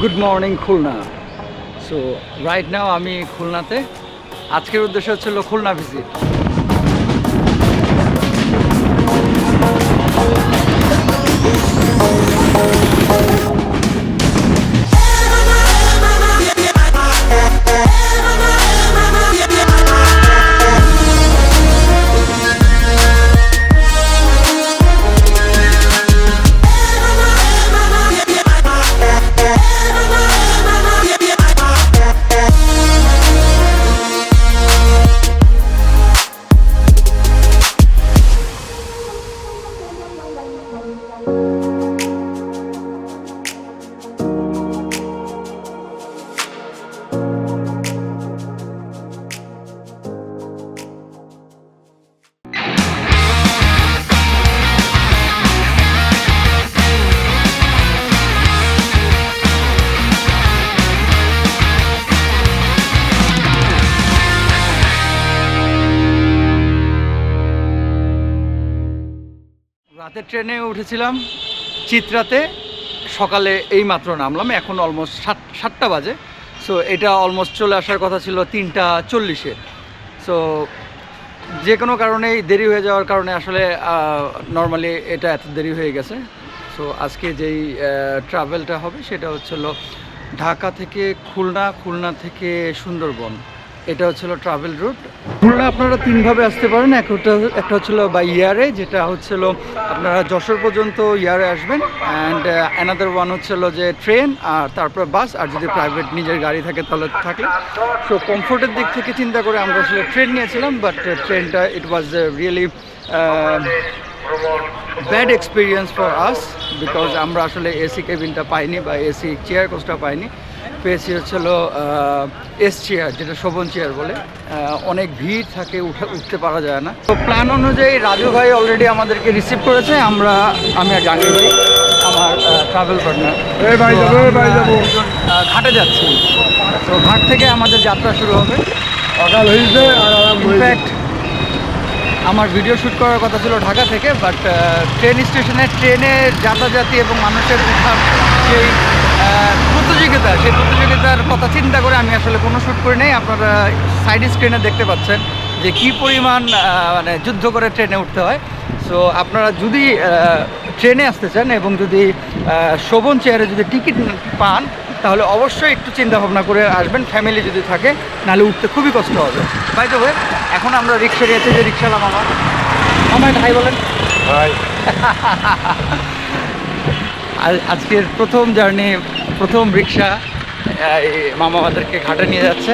Good morning Khulna so right now আমি খুলনাতে। আজকের উদ্দেশ্য হচ্ছিল খুলনা ভিজিট ট্রেনে উঠেছিলাম চিত্রাতে। সকালে এই মাত্র নামলাম, এখন অলমোস্ট সাত, সাতটা বাজে। সো এটা অলমোস্ট চলে আসার কথা ছিল তিনটা চল্লিশে। সো যে কোনো কারণেই দেরি হয়ে যাওয়ার কারণে আসলে নর্মালি এটা এত দেরি হয়ে গেছে। সো আজকে যেই ট্রাভেলটা হবে সেটা হচ্ছিল ঢাকা থেকে খুলনা খুলনা থেকে সুন্দরবন। এটা হচ্ছিল ট্রাভেল রুট খুলনা আপনারা তিনভাবে আসতে পারেন একটা একটা হচ্ছিল বাই ইয়ারে যেটা হচ্ছিল আপনারা যশোর পর্যন্ত ইয়ারে আসবেন অ্যান্ড অ্যানাদার ওয়ান হচ্ছিল যে ট্রেন আর তারপর বাস আর যদি প্রাইভেট নিজের গাড়ি থাকে তাহলে থাকলে। সো কমফোর্টের দিক থেকে চিন্তা করে আমরা আসলে ট্রেন নিয়েছিলাম বাট ট্রেনটা it was really bad experience for us because আমরা আসলে এসি কেবিনটা পাইনি বা এসি চেয়ার কোচটা পাইনি। পেয়েছি হচ্ছিল এস চেয়ার যেটা শোভন চেয়ার বলে। অনেক ভিড় থাকে উঠে উঠতে পারা যায় না। তো প্ল্যান অনুযায়ী রাজু ভাই অলরেডি আমাদেরকে রিসিভ করেছে আমরা আমি আর জানি ভাই আমার ট্রাভেল পার্টনার। ঘাটে যাচ্ছি। তো ঘাট থেকে আমাদের যাত্রা শুরু হবে। সকাল হয়েছে ইনফ্যাক্ট আমার ভিডিও শ্যুট করার কথা ছিল ঢাকা থেকে বাট ট্রেন স্টেশনে ট্রেনের যাতায়াতি এবং মানুষের উঠার সেই প্রতিযোগিতা সেই প্রতিযোগিতার কথা চিন্তা করে আমি আসলে কোনো শ্যুট করি নাই। আপনারা সাইড স্ক্রিনে দেখতে পাচ্ছেন যে কি পরিমাণ মানে যুদ্ধ করে ট্রেনে উঠতে হয়। সো আপনারা যদি ট্রেনে আসতে চান এবং যদি শোভন চেয়ারে যদি টিকিট পান তাহলে অবশ্যই একটু চিন্তা ভাবনা করে আসবেন। ফ্যামিলি যদি থাকে নাহলে উঠতে খুবই কষ্ট হবে। বাই দ্য ওয়ে এখন আমরা রিক্সা নিয়েছি যে রিক্সালাম আমার। আমার ভাই বলেন। ভাই। আজ- আজকের প্রথম জার্নি প্রথম রিক্সা মামা আমাদেরকে ঘাটে নিয়ে যাচ্ছে।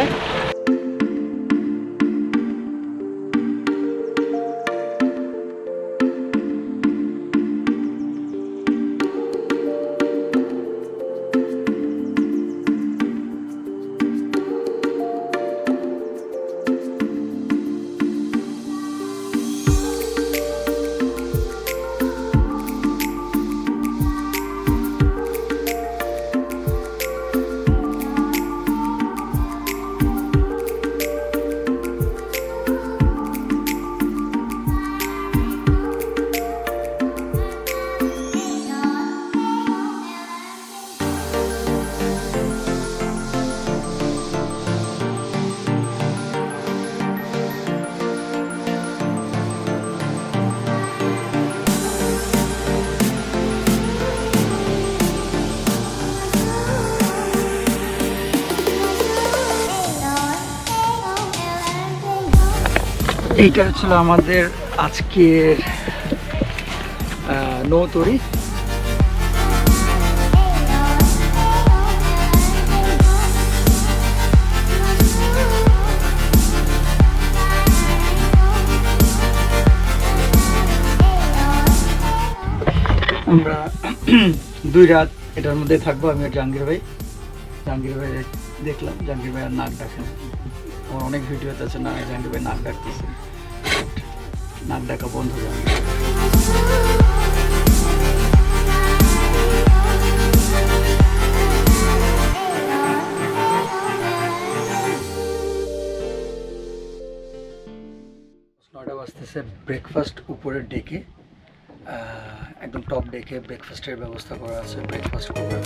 এইটা হচ্ছিল আমাদের আজকের নৌতরি। আমরা দুই রাত এটার মধ্যে থাকব, আমি জাহাঙ্গীর ভাই। জাহাঙ্গীর ভাই দেখলাম, জাহাঙ্গীর ভাই আর নাক ডাকে না। আমার অনেক ভিডিওতে আছে, না, জাহাঙ্গীর ভাই নাক ডাকতেছে। নাক ডাকা বন্ধ হয়ে নটা বাজতেছে ব্রেকফাস্ট উপরের ডেকে একদম টপ ডেকে ব্রেকফাস্টের ব্যবস্থা করা আছে ব্রেকফাস্ট করবে।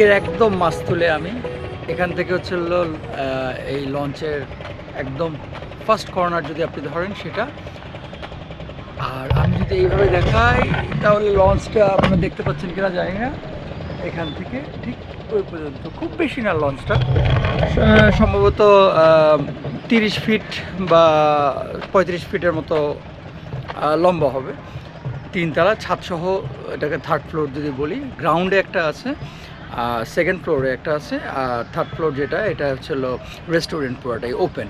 ডেকের একদম মাছ তুলে আমি। এখান থেকে হচ্ছে এই লঞ্চের একদম ফার্স্ট কর্নার যদি আপনি ধরেন সেটা। আর আমি যদি এইভাবে দেখাই, তাহলে লঞ্চটা আপনারা দেখতে পাচ্ছেন কিনা জানি না। এখান থেকে ঠিক ওই পর্যন্ত। খুব বেশি না লঞ্চটা। সম্ভবত তিরিশ ফিট বা পঁয়ত্রিশ ফিটের মতো লম্বা হবে। তিনতলা, ছাদসহ এটাকে থার্ড ফ্লোর যদি বলি গ্রাউন্ডে একটা আছে। সেকেন্ড ফ্লোরে একটা আছে, আর থার্ড ফ্লোর যেটা, এটা হচ্ছিল রেস্টুরেন্ট পুরোটাই ওপেন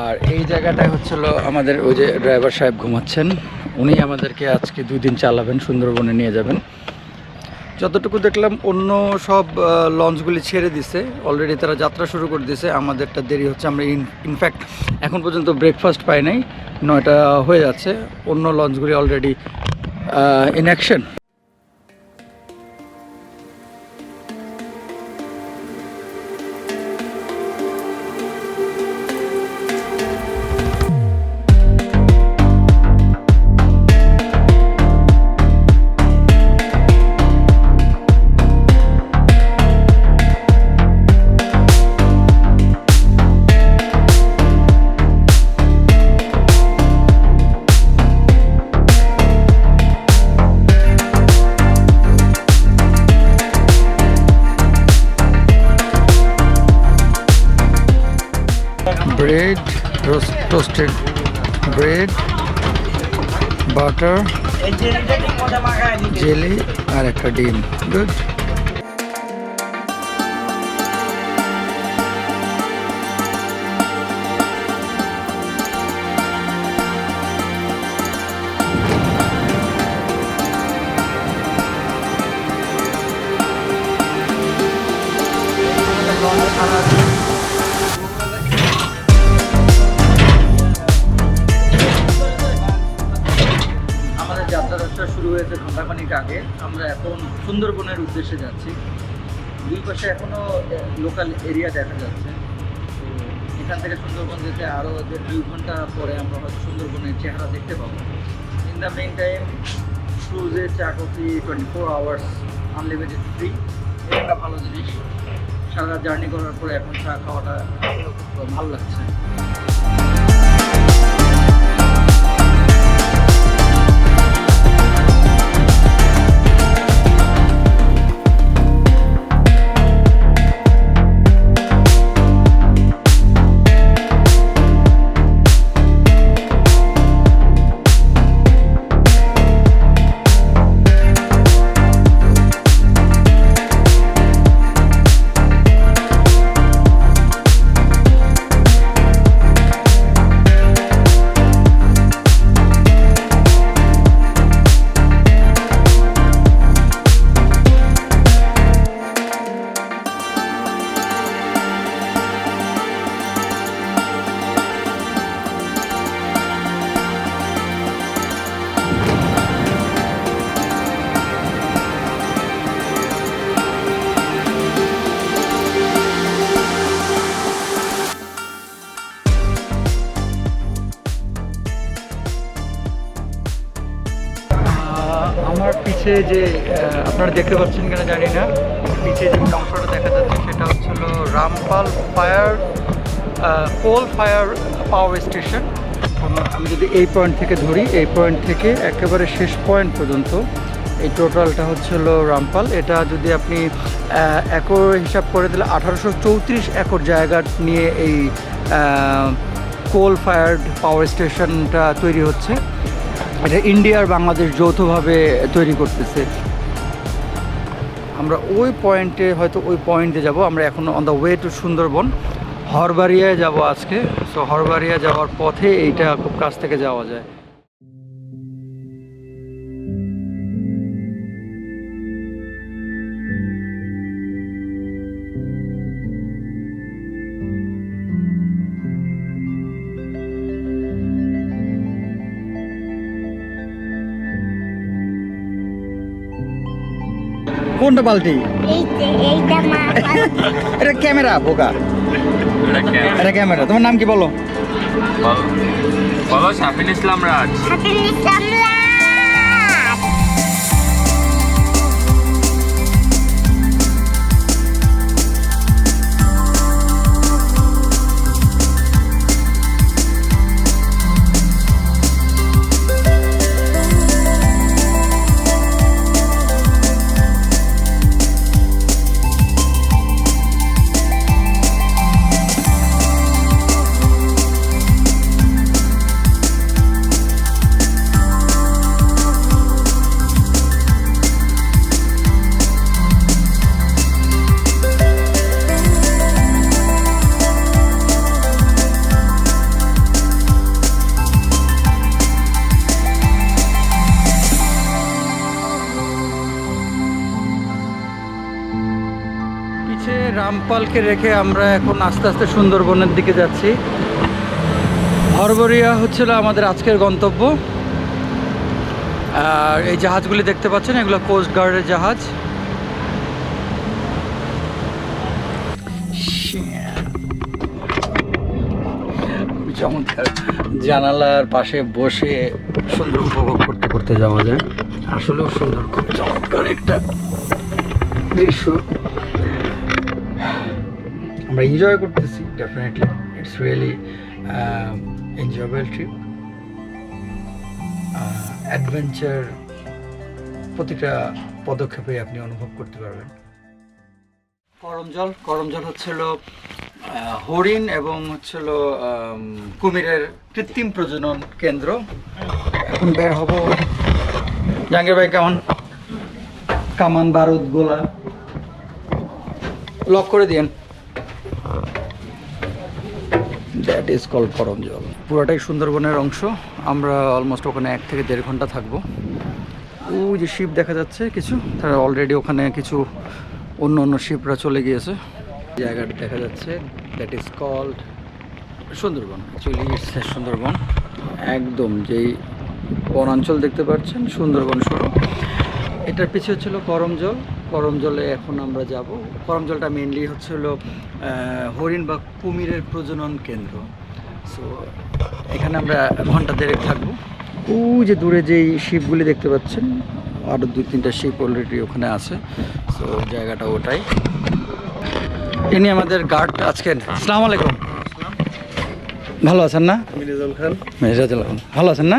আর এই জায়গাটায় হচ্ছিল আমাদের ওই যে ড্রাইভার সাহেব ঘুমাচ্ছেন, উনি আমাদেরকে আজকে দুই দিন চালাবেন, সুন্দরবনে নিয়ে যাবেন। যতটুকু দেখলাম, অন্য সব লঞ্চগুলি ছেড়ে দিছে। অলরেডি তারা যাত্রা শুরু করে দিছে, আমাদেরটা দেরি হচ্ছে, আমরা ইনফ্যাক্ট এখন পর্যন্ত ব্রেকফাস্ট পাই নাই, নয়টা হয়ে যাচ্ছে, অন্য লঞ্চগুলি already in action bread toasted bread butter jelly আর একটা ডিম। গুড যাত্রাটা শুরু হয়েছে ঘন্টাখানিক আগে। আমরা এখন সুন্দরবনের উদ্দেশ্যে যাচ্ছি। দুই পাশে এখনও লোকাল এরিয়া দেখা যাচ্ছে। তো এখান থেকে সুন্দরবন যেতে আরও যে দুই ঘণ্টা পরে আমরা হয়তো সুন্দরবনের চেহারা দেখতে পাবো। ইন দ্য মেন টাইম ক্রুজে চা coffee twenty four hours unlimited free এটা ভালো জিনিস। সারা জার্নি করার পরে এখন চা খাওয়াটা ভালো লাগছে। পিছে যে আপনারা দেখতে পাচ্ছেন কিনা জানি না। পিছে যে অংশটা দেখা যাচ্ছে সেটা হচ্ছিল Rampal fire coal fire power station. আমি যদি এই পয়েন্ট থেকে ধরি, এই পয়েন্ট থেকে একেবারে শেষ পয়েন্ট পর্যন্ত এই টোটালটা হচ্ছিল রামপাল। এটা যদি আপনি একর হিসাব করে দিলে আঠারোশো চৌত্রিশ একর জায়গা নিয়ে এই কোল ফায়ার্ড পাওয়ার স্টেশনটা তৈরি হচ্ছে। এটা ইন্ডিয়া আর বাংলাদেশ যৌথভাবে তৈরি করতেছে। আমরা ওই পয়েন্টে, হয়তো ওই পয়েন্টে যাব। আমরা এখন on the way to Sundarbans. হরবাড়িয়ায় যাব আজকে। সো হরবাড়িয়া যাওয়ার পথে এইটা খুব কাছ থেকে যাওয়া যায়। কোনটা বালতি? এটা ক্যামেরা বোকা। এটা ক্যামেরা। তোমার নাম কি বলো? বলো শাফিন ইসলাম রাজ। হাতে নিসামলা রামপালকে রেখে আমরা এখন আস্তে আস্তে সুন্দরবনের দিকে যাচ্ছি। হরবরিয়া হচ্ছিল আমাদের আজকের গন্তব্য। আর এই জাহাজগুলি দেখতে পাচ্ছেন, এগুলো কোস্ট গার্ডের জাহাজ। চমৎকার। জানালার পাশে বসে সুন্দর উপভোগ করতে করতে যাওয়া যায়। আসলেও সুন্দর, খুব চমৎকার একটা দৃশ্য। আমরা এনজয় করতেছি definitely it's really enjoyable trip adventure প্রতিটা পদক্ষেপে আপনি অনুভব করতে পারবেন। করম জল করম জল হচ্ছিল হরিণ এবং হচ্ছিল কুমিরের কৃত্রিম প্রজনন কেন্দ্র। এখন বের হব। জাহাঙ্গীর ভাই, কেমন? কামান, বারুদ, গোলা। লক করে দিয়েন। দ্যাট ইজ কল জল পুরোটাই সুন্দরবনের অংশ। আমরা অলমোস্ট ওখানে এক থেকে দেড় ঘণ্টা থাকব। ওই যে শিপ দেখা যাচ্ছে কিছু। তারা অলরেডি ওখানে কিছু অন্য অন্য শিপরা চলে গিয়েছে। জায়গাটা দেখা যাচ্ছে। That is called Sundarbans. Actually it's Sundarbans. একদম যেই বনাঞ্চল দেখতে পাচ্ছেন, সুন্দরবন শুরু। এটার পিছে হচ্ছিল করম জল করম জলে এখন আমরা যাব। করম জলটা মেনলি হচ্ছে হলো হরিণ বা কুমিরের প্রজনন কেন্দ্র। সো এখানে আমরা ঘণ্টা দেড়েক থাকব। ওই যে দূরে যেই শিপগুলি দেখতে পাচ্ছেন আরও দুই তিনটা শিপ অলরেডি ওখানে আছে। সো জায়গাটা ওটাই। ইনি আমাদের গার্ড আজকের। আসসালামু আলাইকুম। ভালো আছেন না? মিনিজল খান। মেজাজুল খান ভালো আছেন না?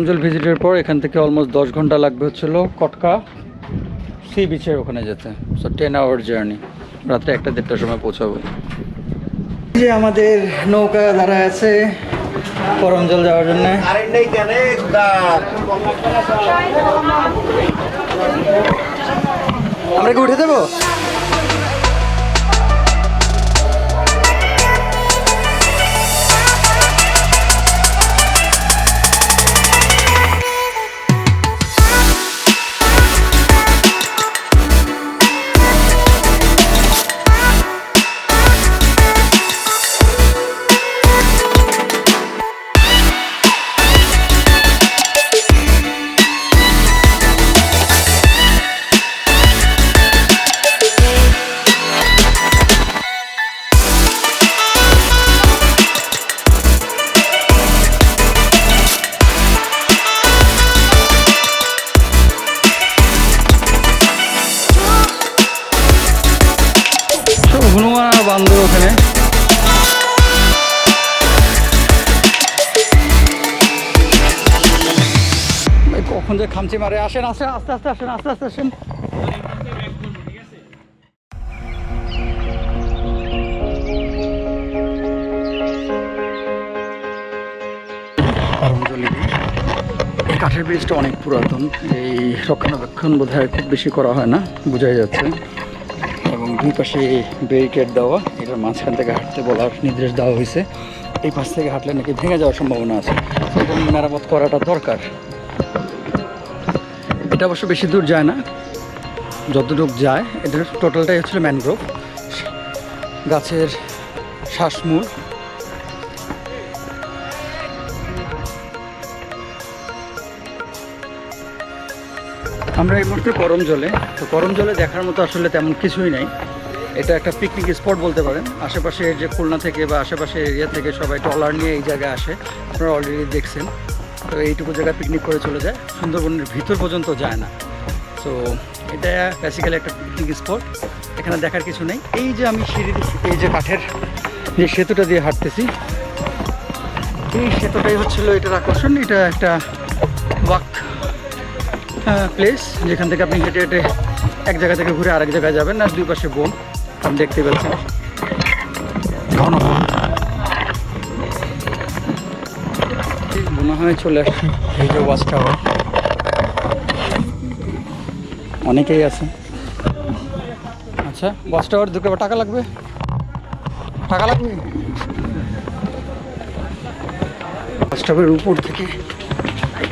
সো করমজল ভিজিটের পর এখান থেকে অলমোস্ট দশ ঘণ্টা লাগবে হচ্ছিল কটকা সি বিচের ওখানে যেতে। সো টেন আওয়ার জার্নি রাত্রে একটা দেড়টার সময় পৌঁছাবো। যে আমাদের নৌকা দাঁড়ায় আছে করমজল যাওয়ার জন্য। আমরা কি উঠে দেবো আসেন আসেন আস্তে আস্তে আসেন আস্তে আস্তে আসেন কাঠের ব্রিজটা অনেক পুরাতন, এই রক্ষণাবেক্ষণ বোধ খুব বেশি করা হয় না, বোঝাই যাচ্ছে। এবং দুই পাশে ব্যারিকেড দেওয়া, এটার মাঝখান থেকে হাঁটতে বলার নির্দেশ দেওয়া হয়েছে। এই পাশ থেকে হাঁটলে নাকি ভেঙে যাওয়ার সম্ভাবনা আছে। মেরামত করাটা দরকার। এটা অবশ্য বেশি দূর যায় না। যতটুকু যায়, এটার টোটালটাই হচ্ছিল ম্যানগ্রোভ গাছের শ্বাসমূল। আমরা এই মুহূর্তে করম জলে। তো করম জলে দেখার মতো আসলে তেমন কিছুই নাই। এটা একটা পিকনিক স্পট বলতে পারেন। আশেপাশে যে খুলনা থেকে বা আশেপাশে এরিয়া থেকে সবাই ট্রলার নিয়ে এই জায়গায় আসে। আপনারা অলরেডি দেখছেন। তো এইটুকু জায়গায় পিকনিক করে চলে যায়। সুন্দরবনের ভিতর পর্যন্ত যায় না। তো এটা বেসিক্যালি একটা পিকনিক স্পট এখানে দেখার কিছু নেই। এই যে আমি সিঁড়ি এই যে কাঠের যে সেতুটা দিয়ে হাঁটতেছি, এই সেতুটাই হচ্ছিল এটার আকর্ষণ। এটা একটা ওয়াক প্লেস যেখান থেকে আপনি হেঁটে হেঁটে এক জায়গা থেকে ঘুরে আরেক জায়গায় যাবেন। আর দুই পাশে বন, আপনি দেখতে পাচ্ছেন। ঘন মনে হয় চলে আসছে এই যে ওয়াচ টাওয়ার। অনেকেই আছে। আচ্ছা বাস টাওয়ার দুটো টাকা লাগবে? টাকা লাগবে? বাস টাওয়ারের উপর থেকে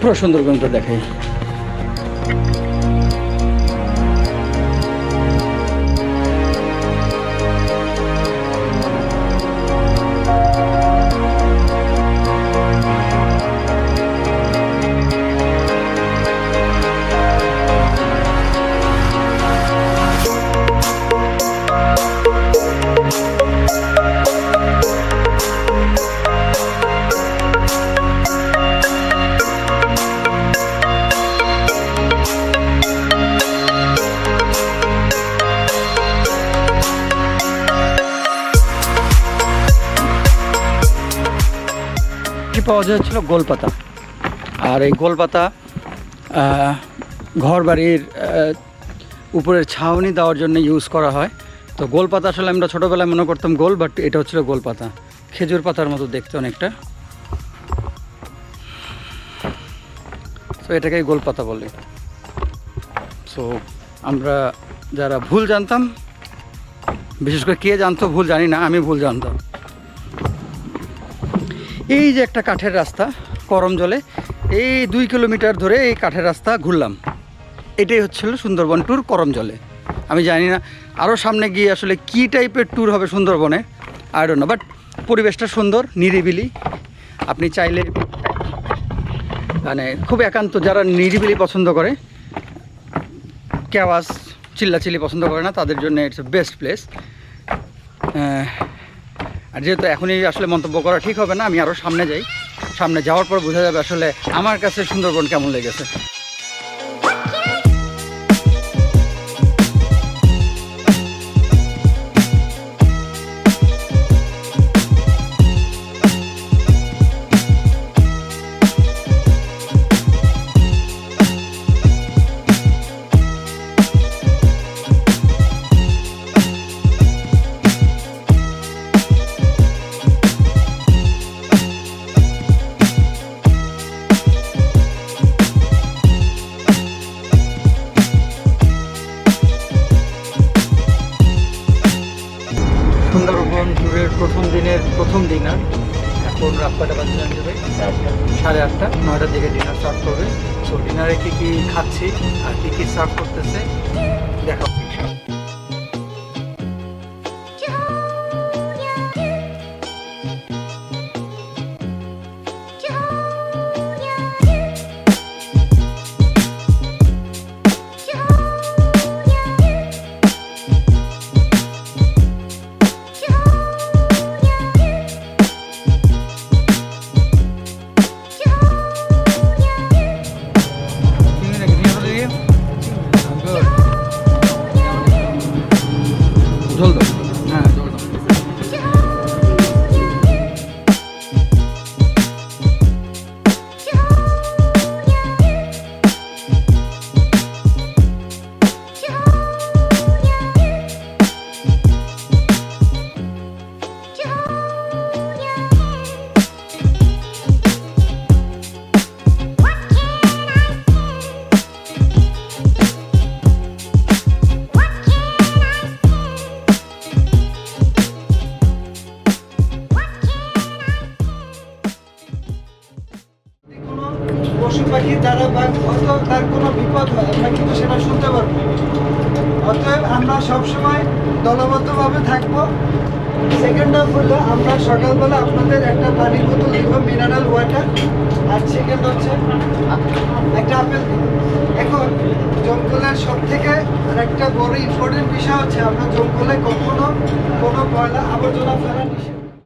পুরো সুন্দরবনটা দেখাই। পাওয়া যাচ্ছিল গোলপাতা। আর এই গোলপাতা ঘর বাড়ির উপরের ছাউনি দেওয়ার জন্য ইউজ করা হয়। তো গোলপাতা আসলে আমরা ছোটোবেলায় মনে করতাম গোল বাট এটা হচ্ছিল গোলপাতা। খেজুর পাতার মতো দেখতে অনেকটা। তো এটাকেই গোলপাতা বলে। সো আমরা যারা ভুল জানতাম, বিশেষ করে কে জানতো ভুল জানি না, আমি ভুল জানতাম। এই যে একটা কাঠের রাস্তা করম জলে, এই দুই কিলোমিটার ধরে এই কাঠের রাস্তা ঘুরলাম। এটাই হচ্ছিল সুন্দরবন ট্যুর করম জলে। আমি জানি না আরও সামনে গিয়ে আসলে কী টাইপের ট্যুর হবে সুন্দরবনে আই ডোন্ট নো বাট পরিবেশটা সুন্দর, নিরিবিলি। আপনি চাইলে মানে খুব একান্ত যারা নিরিবিলি পছন্দ করে কেওয়াজ চিল্লাচিল্লি পছন্দ করে না, তাদের জন্য ইটস বেস্ট প্লেস আর যেহেতু এখনই আসলে মন্তব্য করা ঠিক হবে না, আমি আরও সামনে যাই। সামনে যাওয়ার পর বোঝা যাবে আসলে আমার কাছে সুন্দরবন কেমন লেগেছে। রাত বাজে জানতে পারি? সাড়ে আটটা, নয়টার দিকে ডিনার স্টার্ট করবে। সো ডিনারে কী কী খাচ্ছি আর কী কী সার্ভ করতেছে দেখা